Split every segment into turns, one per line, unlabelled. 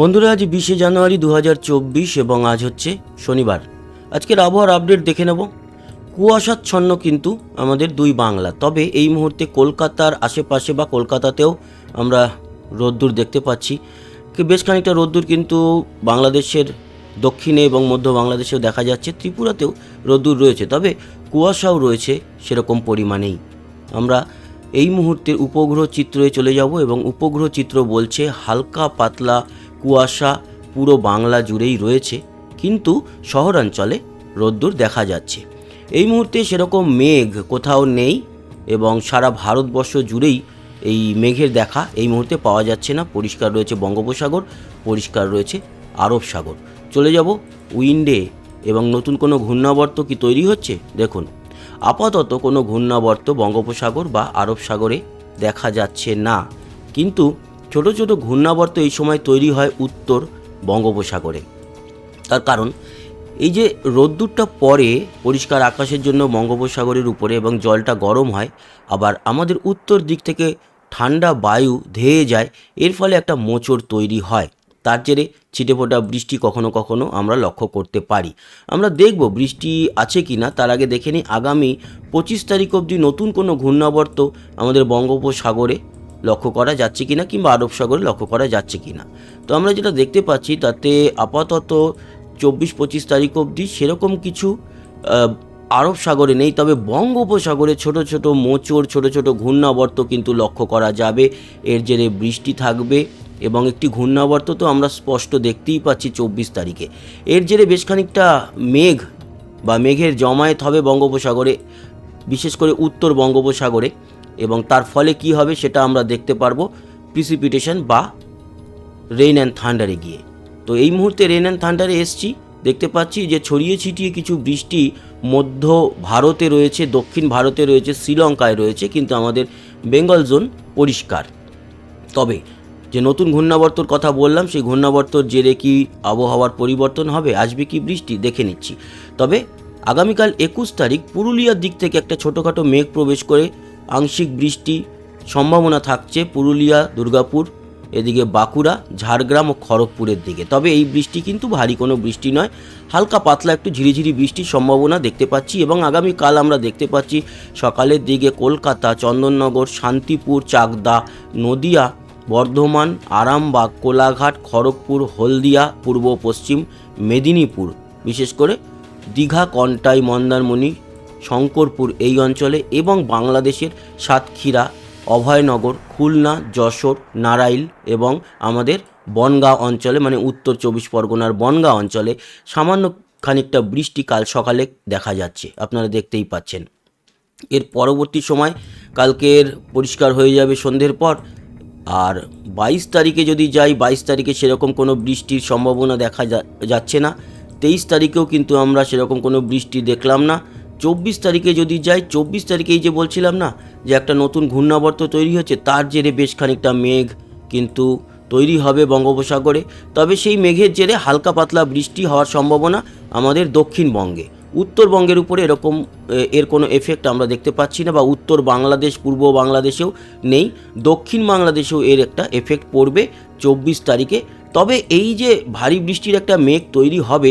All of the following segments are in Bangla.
বন্ধুরা, আজ বিশে জানুয়ারি দু হাজার চব্বিশ এবং আজ হচ্ছে শনিবার। আজকের আবহাওয়ার আপডেট দেখে নেব। কুয়াশাচ্ছন্ন কিন্তু আমাদের দুই বাংলা। তবে এই মুহূর্তে কলকাতার আশেপাশে বা কলকাতাতেও আমরা রোদ্দুর দেখতে পাচ্ছি। বেশ খানিকটা রোদ্দুর কিন্তু বাংলাদেশের দক্ষিণে এবং মধ্য বাংলাদেশেও দেখা যাচ্ছে। ত্রিপুরাতেও রোদ্দুর রয়েছে। তবে কুয়াশাও রয়েছে সেরকম পরিমাণেই। আমরা এই মুহূর্তের উপগ্রহ চিত্রে চলে যাব এবং উপগ্রহ চিত্র বলছে হালকা পাতলা কুয়াশা পুরো বাংলা জুড়েই রয়েছে, কিন্তু শহরাঞ্চলে রোদ্দুর দেখা যাচ্ছে। এই মুহূর্তে সেরকম মেঘ কোথাও নেই এবং সারা ভারতবর্ষ জুড়েই এই মেঘের দেখা এই মুহূর্তে পাওয়া যাচ্ছে না। পরিষ্কার রয়েছে বঙ্গোপসাগর, পরিষ্কার রয়েছে আরব সাগর। চলে যাব উইন্ডে এবং নতুন কোনো ঘূর্ণাবর্ত কি তৈরি হচ্ছে? দেখুন, আপাতত কোনো ঘূর্ণাবর্ত বঙ্গোপসাগর বা আরব সাগরে দেখা যাচ্ছে না, কিন্তু ছোট ছোট ঘূর্ণাবর্ত এই সময় তৈরি হয় উত্তর বঙ্গোপসাগরে। তার কারণ, এই যে রোদ্দুরটা পরে পরিষ্কার আকাশের জন্য বঙ্গোপসাগরের উপরে এবং জলটা গরম হয়, আবার আমাদের উত্তর দিক থেকে ঠান্ডা বায়ু ধেয়ে যায়, এর ফলে একটা মোচড় তৈরি হয়। তার জেরে ছিটেফোঁটা বৃষ্টি কখনো কখনো আমরা লক্ষ্য করতে পারি। আমরা দেখব বৃষ্টি আছে কি না, তার আগে দেখে নিই আগামী পঁচিশ তারিখ অবধি নতুন কোনো ঘূর্ণাবর্ত আমাদের বঙ্গোপসাগরে লক্ষ্য করা যাচ্ছে কিনা কিংবা আরব সাগরে লক্ষ্য করা যাচ্ছে কিনা। তো আমরা যেটা দেখতে পাচ্ছি, তাতে আপাতত চব্বিশ পঁচিশ তারিখ অবধি সেরকম কিছু আরব সাগরে নেই, তবে বঙ্গোপসাগরে ছোট ছোট মোচড়, ছোট ছোট ঘূর্ণাবর্ত কিন্তু লক্ষ্য করা যাবে। এর জেরে বৃষ্টি থাকবে এবং একটি ঘূর্ণাবর্ত তো আমরা স্পষ্ট দেখতেই পাচ্ছি চব্বিশ তারিখে। এর জেরে বেশ খানিকটা মেঘ বা মেঘের জমায়েত হবে বঙ্গোপসাগরে, বিশেষ করে উত্তর বঙ্গোপসাগরে। এবং তার ফলে কি হবে সেটা আমরা দেখতে পারব প্রিসিপিটেশন বা রেইন অ্যান্ড থান্ডারে গিয়ে। তো এই মুহূর্তে রেন অ্যান্ড থান্ডারে এসছি, দেখতে পাচ্ছি যে ছড়িয়ে ছিটিয়ে কিছু বৃষ্টি মধ্য ভারতে রয়েছে, দক্ষিণ ভারতে রয়েছে, শ্রীলঙ্কায় রয়েছে, কিন্তু আমাদের বেঙ্গল জোন পরিষ্কার। তবে যে নতুন ঘূর্ণাবর্তর কথা বললাম, সেই ঘূর্ণাবর্তর জেরে কি আবহাওয়ার পরিবর্তন হবে? আসবে কি বৃষ্টি? দেখে নিচ্ছি। তবে আগামীকাল একুশ তারিখ পুরুলিয়ার দিক থেকে একটা ছোটোখাটো মেঘ প্রবেশ করে আংশিক বৃষ্টি সম্ভাবনা থাকছে পুরুলিয়া, দুর্গাপুর, এদিকে বাঁকুড়া, ঝাড়গ্রাম ও খড়গপুরের দিকে। তবে এই বৃষ্টি কিন্তু ভারী কোনো বৃষ্টি নয়। হালকা পাতলা একটু ঝিরিঝিরি বৃষ্টির সম্ভাবনা দেখতে পাচ্ছি এবং আগামীকাল আমরা দেখতে পাচ্ছি সকালের দিকে কলকাতা, চন্দননগর, শান্তিপুর, চাকদা, নদিয়া, বর্ধমান, আরামবাগ, কোলাঘাট, খড়গপুর, হলদিয়া, পূর্ব পশ্চিম মেদিনীপুর, বিশেষ করে দীঘা, কন্টাই, মন্দারমণি শঙ্করপুর এই অঞ্চলে এবং বাংলাদেশের সাতক্ষীরা, অভয়নগর, খুলনা, যশোর, নারাইল এবং আমাদের বনগাঁ অঞ্চলে মানে উত্তর চব্বিশ পরগনার বনগাঁ অঞ্চলে সামান্য খানিকটা বৃষ্টি কাল সকালে দেখা যাচ্ছে। আপনারা দেখতেই পাচ্ছেন। এর পরবর্তী সময় কালকের পরিষ্কার হয়ে যাবে সন্ধ্যের পর। আর বাইশ তারিখে যদি যাই, বাইশ তারিখে সেরকম কোনো বৃষ্টির সম্ভাবনা দেখা যাচ্ছে না। তেইশ তারিখেও কিন্তু আমরা সেরকম কোনো বৃষ্টি দেখলাম না। চব্বিশ তারিখে যদি যাই, চব্বিশ তারিখেই যে বলছিলাম না, যে একটা নতুন ঘূর্ণাবর্ত তৈরি হচ্ছে, তার জেরে বেশ খানিকটা মেঘ কিন্তু তৈরি হবে বঙ্গোপসাগরে। তবে সেই মেঘের জেরে হালকা পাতলা বৃষ্টি হওয়ার সম্ভাবনা আমাদের দক্ষিণবঙ্গে। উত্তরবঙ্গের উপরে এরকম এর কোনো এফেক্ট আমরা দেখতে পাচ্ছি না বা উত্তর বাংলাদেশ, পূর্ব বাংলাদেশেও নেই। দক্ষিণ বাংলাদেশেও এর একটা এফেক্ট পড়বে চব্বিশ তারিখে। তবে এই যে ভারী বৃষ্টির একটা মেঘ তৈরি হবে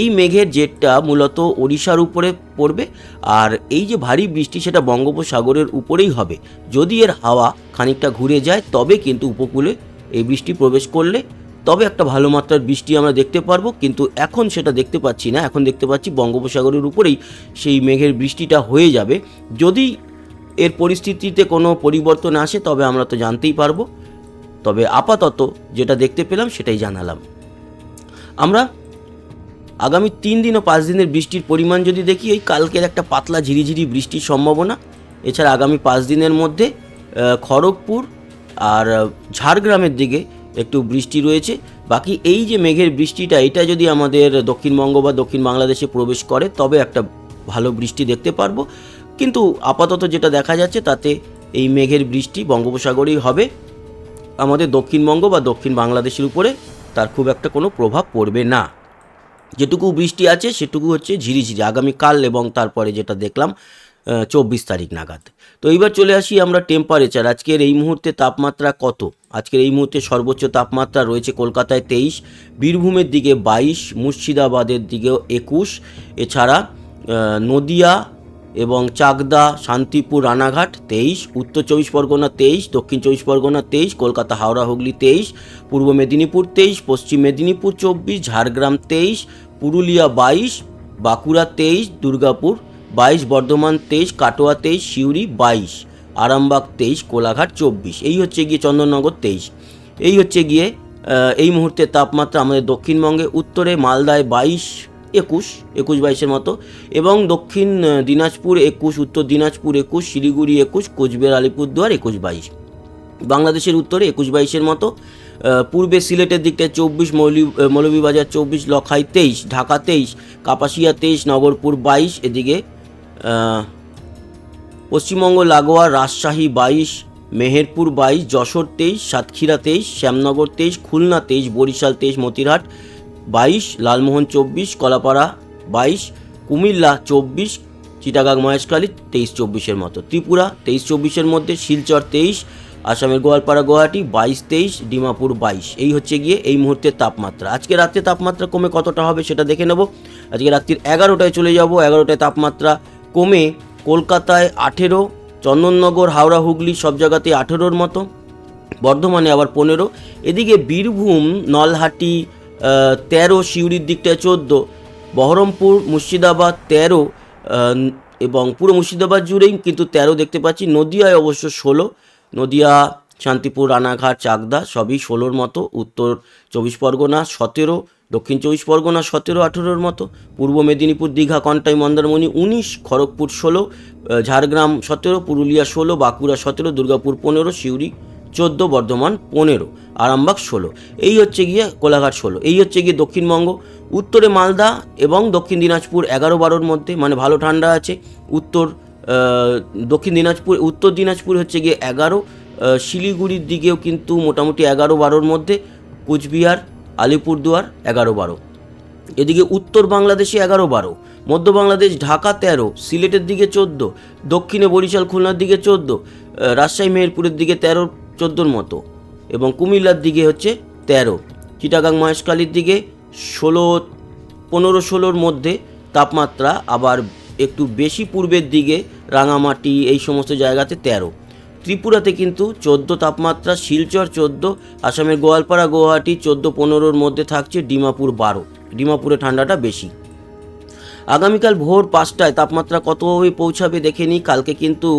এই মেঘের জেটটা মূলত ওড়িশার উপরে পড়বে আর এই যে ভারী বৃষ্টি সেটা বঙ্গোপসাগরের উপরেই হবে। যদি এর হাওয়া খানিকটা ঘুরে যায়, তবে কিন্তু উপকূলে এই বৃষ্টি প্রবেশ করলে তবে একটা ভালো মাত্রার বৃষ্টি আমরা দেখতে পারব। কিন্তু এখন সেটা দেখতে পাচ্ছি না। এখন দেখতে পাচ্ছি বঙ্গোপসাগরের উপরেই সেই মেঘের বৃষ্টিটা হয়ে যাবে। যদি এর পরিস্থিতিতে কোনো পরিবর্তন আসে, তবে আমরা তো জানতেই পারব। তবে আপাতত যেটা দেখতে পেলাম সেটাই জানালাম। আমরা আগামী তিন দিন ও পাঁচ দিনের বৃষ্টির পরিমাণ যদি দেখি এই কালকের একটা পাতলা ঝিরিঝিরি বৃষ্টির সম্ভাবনা। এছাড়া আগামী পাঁচ দিনের মধ্যে খড়গপুর আর ঝাড়গ্রামের দিকে একটু বৃষ্টি রয়েছে। বাকি এই যে মেঘের বৃষ্টিটা, এটা যদি আমাদের দক্ষিণবঙ্গ বা দক্ষিণ বাংলাদেশে প্রবেশ করে, তবে একটা ভালো বৃষ্টি দেখতে পারব। কিন্তু আপাতত যেটা দেখা যাচ্ছে, তাতে এই মেঘের বৃষ্টি বঙ্গোপসাগরেই হবে। আমাদের দক্ষিণবঙ্গ বা দক্ষিণ বাংলাদেশের উপরে তার খুব একটা কোনো প্রভাব পড়বে না। যেটুকু বৃষ্টি আছে, সেটুকু হচ্ছে ঝিরিঝিরি আগামীকাল এবং তারপরে যেটা দেখলাম চব্বিশ তারিখ নাগাদ। তো এইবার চলে আসি আমরা টেম্পারেচার আজকের এই মুহূর্তে তাপমাত্রা কত? আজকের এই মুহূর্তে সর্বোচ্চ তাপমাত্রা রয়েছে কলকাতায় তেইশ, বীরভূমের দিকে বাইশ, মুর্শিদাবাদের দিকেও একুশ। এছাড়া নদিয়া এবং চাকদা, শান্তিপুর, রানাঘাট, তেইশ, উত্তর চব্বিশ পরগনা, তেইশ, দক্ষিণ চব্বিশ পরগনা, তেইশ, কলকাতা, হাওড়া, হুগলি, তেইশ, পূর্ব মেদিনীপুর, তেইশ, পশ্চিম মেদিনীপুর, চব্বিশ, ঝাড়গ্রাম, তেইশ, পুরুলিয়া, বাইশ, বাঁকুড়া, তেইশ, দুর্গাপুর, বাইশ, বর্ধমান, তেইশ, কাটোয়া, তেইশ, সিউড়ি, বাইশ, আরামবাগ, তেইশ, কোলাঘাট, চব্বিশ। এই হচ্ছে গিয়ে চন্দননগর, তেইশ। এই হচ্ছে গিয়ে এই মুহূর্তে তাপমাত্রা আমাদের দক্ষিণবঙ্গে, উত্তরে, মালদায়, বাইশ একুশ একুশ বাইশের মতো। এবং দক্ষিণ দিনাজপুর একুশ, উত্তর দিনাজপুর একুশ, শিলিগুড়ি একুশ, কোচবিহার, আলিপুরদুয়ার একুশ বাইশ। বাংলাদেশের উত্তরে একুশ বাইশের মতো পূর্বে সিলেটের দিকটায় চব্বিশ, মৌলি মৌলভীবাজার চব্বিশ, লখাই তেইশ, ঢাকা তেইশ, কাপাসিয়া তেইশ, নগরপুর বাইশ, এদিকে পশ্চিমবঙ্গ, লাগোয়া, রাজশাহী বাইশ, মেহেরপুর বাইশ, যশোর তেইশ, সাতক্ষীরা তেইশ, শ্যামনগর তেইশ, খুলনা তেইশ, বরিশাল তেইশ, মতিরহাট বাইশ, লালমোহন চব্বিশ, কলাপাড়া বাইশ, কুমিল্লা চব্বিশ, চিটাগাং মহেশখালী তেইশ চব্বিশের মতো। ত্রিপুরা তেইশ চব্বিশের মধ্যে, শিলচর তেইশ, আসামের গোয়ালপাড়া গুয়াহাটি বাইশ তেইশ, ডিমাপুর বাইশ। এই হচ্ছে গিয়ে এই মুহূর্তের তাপমাত্রা। আজকে রাত্রে তাপমাত্রা কমে কতটা হবে সেটা দেখে নেব। আজকে রাত্রির এগারোটায় চলে যাব। এগারোটায় তাপমাত্রা কমে কলকাতায় আঠেরো, চন্দননগর, হাওড়া, হুগলি সব জায়গাতে আঠেরোর মতো। বর্ধমানে আবার পনেরো। এদিকে বীরভূম, নলহাটি তেরো সিউড়ির দিকটায় চোদ্দ, বহরমপুর, মুর্শিদাবাদ তেরো এবং পুরো মুর্শিদাবাদ জুড়েই কিন্তু তেরো দেখতে পাচ্ছি। নদিয়ায় অবশ্য ষোলো, নদিয়া, শান্তিপুর, রানাঘাট, চাকদা সবই ষোলোর মতো, উত্তর চব্বিশ পরগনা সতেরো, দক্ষিণ চব্বিশ পরগনা সতেরো, আঠেরোর মতো, পূর্ব মেদিনীপুর, দীঘা, কন্টাই, মন্দারমণি উনিশ, খড়গপুর ষোলো ঝাড়গ্রাম সতেরো, পুরুলিয়া ষোলো, বাঁকুড়া সতেরো, দুর্গাপুর পনেরো, সিউড়ি চোদ্দ, বর্ধমান পনেরো, আরামবাগ ষোলো। এই হচ্ছে গিয়ে কোলাঘাট ষোলো। এই হচ্ছে গিয়ে দক্ষিণবঙ্গ। উত্তরে মালদা এবং দক্ষিণ দিনাজপুর এগারো, বারোর মধ্যে মানে ভালো ঠান্ডা আছে। উত্তর দক্ষিণ দিনাজপুর, উত্তর দিনাজপুর হচ্ছে গিয়ে এগারো শিলিগুড়ির দিকেও কিন্তু মোটামুটি এগারো, বারোর মধ্যে, কুচবিহার, আলিপুরদুয়ার এগারো, বারো। এদিকে উত্তর বাংলাদেশে এগারো, বারো। মধ্য বাংলাদেশ ঢাকা তেরো, সিলেটের দিকে চোদ্দ, দক্ষিণে বরিশাল খুলনার দিকে চোদ্দ রাজশাহী, মেহেরপুরের দিকে তেরো চোদ্দোর মতো এবং কুমিল্লার দিকে হচ্ছে তেরো, চিটাগাং মহেশখালীর দিকে ষোলো, পনেরো, ষোলোর মধ্যে তাপমাত্রা আবার একটু বেশি পূর্বের দিকে রাঙামাটি এই সমস্ত জায়গাতে তেরো। ত্রিপুরাতে কিন্তু চোদ্দ তাপমাত্রা, শিলচর চোদ্দ, আসামের গোয়ালপাড়া, গুয়াহাটি চোদ্দ, পনেরোর মধ্যে থাকছে ডিমাপুর বারো। ডিমাপুরে ঠান্ডাটা বেশি। আগামীকাল ভোর পাঁচটায় তাপমাত্রা কতভাবে পৌঁছাবে দেখে নিই। কালকে কিন্তু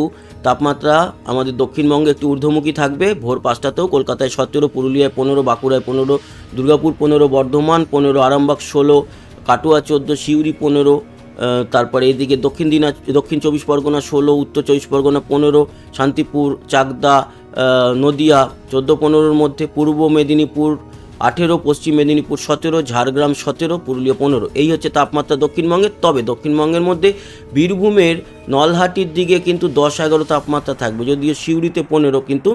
তাপমাত্রা আমাদের দক্ষিণবঙ্গে একটু ঊর্ধ্বমুখী থাকবে। ভোর পাঁচটাতেও কলকাতায় সতেরো, পুরুলিয়ায় পনেরো, বাঁকুড়ায় পনেরো, দুর্গাপুর পনেরো, বর্ধমান পনেরো, আরামবাগ ষোলো, কাটোয়া চোদ্দ, সিউড়ি পনেরো তারপরে এদিকে দক্ষিণ দিনা দক্ষিণ চব্বিশ পরগনা ষোলো, উত্তর চব্বিশ পরগনা পনেরো, শান্তিপুর, চাকদা নদিয়া, চোদ্দ, পনেরোর মধ্যে, পূর্ব মেদিনীপুর আঠেরো, পশ্চিম মেদিনীপুর সতেরো, ঝাড়গ্রাম সতেরো, পুরুলিয়া পনেরো। এই হচ্ছে তাপমাত্রা দক্ষিণবঙ্গের। তবে দক্ষিণবঙ্গের মধ্যে বীরভূমের নলহাটির দিকে কিন্তু দশ এগারো তাপমাত্রা থাকবে। যদিও সিউড়িতে পনেরো, কিন্তু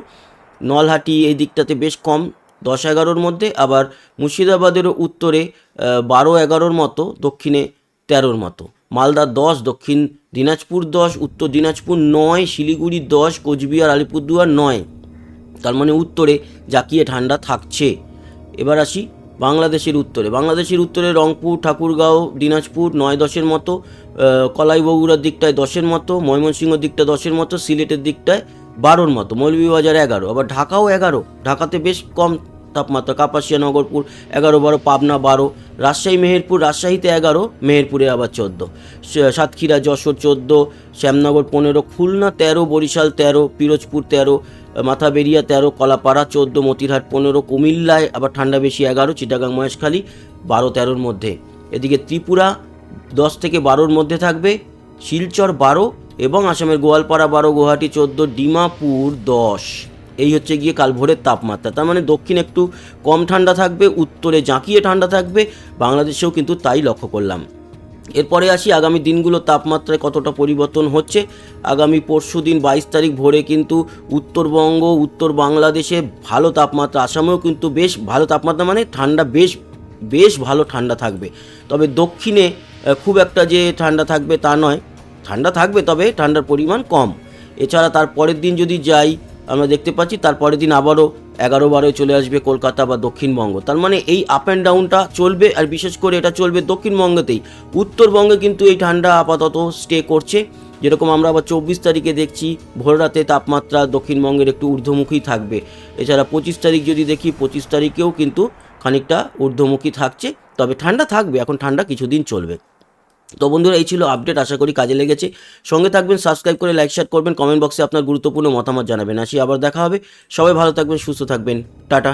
নলহাটি এই দিকটাতে বেশ কম। দশ এগারোর মধ্যে। আবার মুর্শিদাবাদেরও উত্তরে বারো এগারোর মতো, দক্ষিণে তেরোর মতো। মালদা দশ, দক্ষিণ দিনাজপুর দশ, উত্তর দিনাজপুর নয়, শিলিগুড়ি দশ, কোচবিহার, আলিপুরদুয়ার নয়। তার মানে উত্তরে জাকিয়ে ঠান্ডা থাকছে। এবার আসি বাংলাদেশের উত্তরে। বাংলাদেশের উত্তরে রংপুর, ঠাকুরগাঁও, দিনাজপুর নয় দশের মতো কলাই বগুড়ার দিকটায় দশের মতো, ময়মনসিংহ দিকটা দশের মতো, সিলেটের দিকটায় বারোর মতো, মৌলভীবাজার এগারো, আবার ঢাকাও এগারো, ঢাকাতে বেশ কম তাপমাত্রা কাপাসিয়া নগরপুর এগারো, বারো, পাবনা বারো, রাজশাহী, মেহেরপুর, রাজশাহীতে এগারো, মেহেরপুরে আবার চোদ্দ সাতক্ষীরা, যশোর চোদ্দ, শ্যামনগর পনেরো, খুলনা তেরো, বরিশাল তেরো, পিরোজপুর তেরো, মাথাবেরিয়া তেরো, কলাপাড়া চোদ্দ, মতিরহাট পনেরো, কুমিল্লায় আবার ঠান্ডা বেশি এগারো, চিটাগাং, মহেশখালী বারো, তেরোর মধ্যে। এদিকে ত্রিপুরা দশ থেকে বারোর মধ্যে থাকবে, শিলচর বারো এবং আসামের গোয়ালপাড়া বারো, গুয়াহাটি চোদ্দ, ডিমাপুর দশ। এই হচ্ছে গিয়ে কাল ভোরের তাপমাত্রা। তার মানে দক্ষিণ একটু কম ঠান্ডা থাকবে, উত্তরে জাঁকিয়ে ঠান্ডা থাকবে, বাংলাদেশেও কিন্তু তাই লক্ষ্য করলাম। এরপরে আসি আগামী দিনগুলো তাপমাত্রায় কতটা পরিবর্তন হচ্ছে। আগামী পরশু দিন বাইশ তারিখ ভোরে কিন্তু উত্তরবঙ্গ, উত্তর বাংলাদেশে ভালো তাপমাত্রা, আসামেও কিন্তু বেশ ভালো তাপমাত্রা মানে ঠান্ডা বেশ বেশ ভালো ঠান্ডা থাকবে। তবে দক্ষিণে খুব একটা যে ঠান্ডা থাকবে তা নয়। ঠান্ডা থাকবে তবে ঠান্ডার পরিমাণ কম। এছাড়া তার পরের দিন যদি যাই আমরা দেখতে পাচ্ছি তার পরের দিন আবারও এগারো বারোয় চলে আসবে কলকাতা বা দক্ষিণবঙ্গ। তার মানে এই আপ অ্যান্ড ডাউনটা চলবে, আর বিশেষ করে এটা চলবে দক্ষিণবঙ্গেতেই। উত্তরবঙ্গে কিন্তু এই ঠান্ডা আপাতত স্টে করছে। যেরকম আমরা আবার চব্বিশ তারিখে দেখছি, ভোর রাতে তাপমাত্রা দক্ষিণবঙ্গের একটু ঊর্ধ্বমুখী থাকবে। এছাড়া পঁচিশ তারিখ যদি দেখি, পঁচিশ তারিখেও কিন্তু খানিকটা ঊর্ধ্বমুখী থাকছে। তবে ঠান্ডা থাকবে, এখন ঠান্ডা কিছুদিন চলবে। তো বন্ধুরা, এই ছিল আপডেট আশা করি কাজে লেগেছে। সঙ্গে থাকবেন সাবস্ক্রাইব করে লাইক শেয়ার করবেন কমেন্ট বক্সে আপনার গুরুত্বপূর্ণ মতামত জানাবেন। আসি, আবার দেখা হবে। সবাই ভালো থাকবেন, সুস্থ থাকবেন। টাটা।